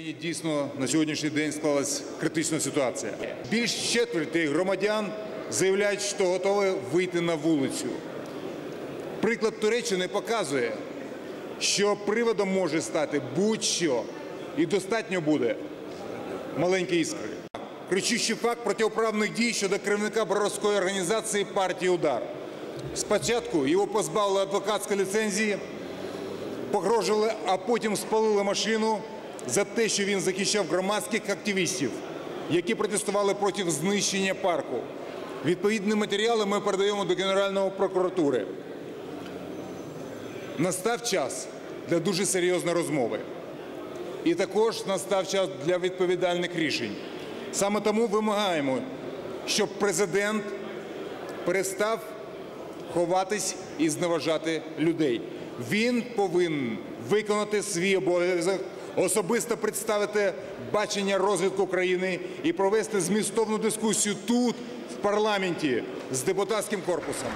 дійсно на сьогоднішній день склалась критична ситуація. Більш четверти громадян заявляють, що готові вийти на вулицю. Приклад Туреччини показує, що приводом може стати будь-що, і достатньо буде маленької іскри. Кричущий факт протиправних дій щодо керівника проростської організації партії Удар. Спочатку його позбавили адвокатської ліцензії, погрожували, а потім спалили машину за те, що він захищав громадських активістів, які протестували проти знищення парку. Відповідні матеріали ми передаємо до Генеральної прокуратури. Настав час для дуже серйозної розмови. І також настав час для відповідальних рішень. Саме тому вимагаємо, щоб президент перестав ховатись і зневажати людей. Він повинен виконати свій обов'язок, особисто представити бачення розвитку країни і провести змістовну дискусію тут, в парламенті, з депутатським корпусом.